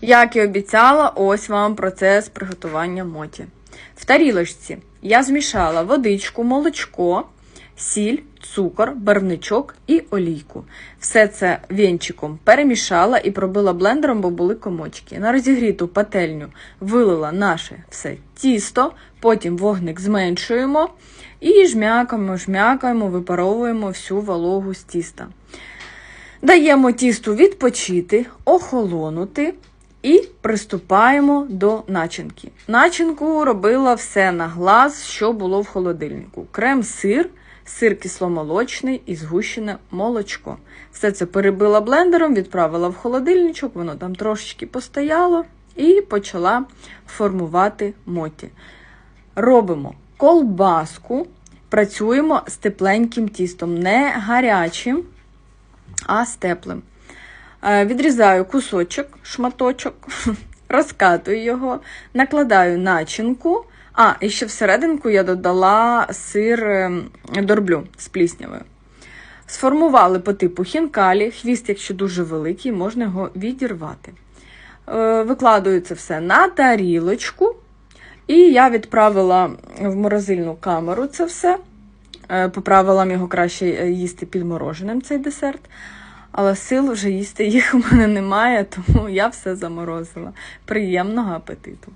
Як і обіцяла, ось вам процес приготування моті. В тарілочці я змішала водичку, молочко, сіль, цукор, барвничок і олійку. Все це вінчиком перемішала і пробила блендером, бо були комочки. На розігріту пательню вилила наше все тісто, потім вогник зменшуємо і жмякаємо, жмякаємо, випаровуємо всю вологу з тіста. Даємо тісту відпочити, охолонути і приступаємо до начинки. Начинку робила все на глаз, що було в холодильнику: крем-сир, сир кисломолочний і згущене молочко. Все це перебила блендером, відправила в холодильничок, воно там трошечки постояло і почала формувати моті. Робимо колбаску, працюємо з тепленьким тістом, не гарячим а з теплим. Е, Відрізаю кусочок, шматочок, розкатую його, накладаю начинку. А, і ще всерединку я додала сир ем, дорблю з пліснявою. Сформували по типу хінкалі, хвіст, якщо дуже великий, можна його відірвати. Е, Викладаю це все на тарілочку. І я відправила в морозильну камеру це все. Е, По правилам його краще їсти підмороженим цей десерт. Але сил вже їсти їх у мене немає, тому я все заморозила. Приємного апетиту!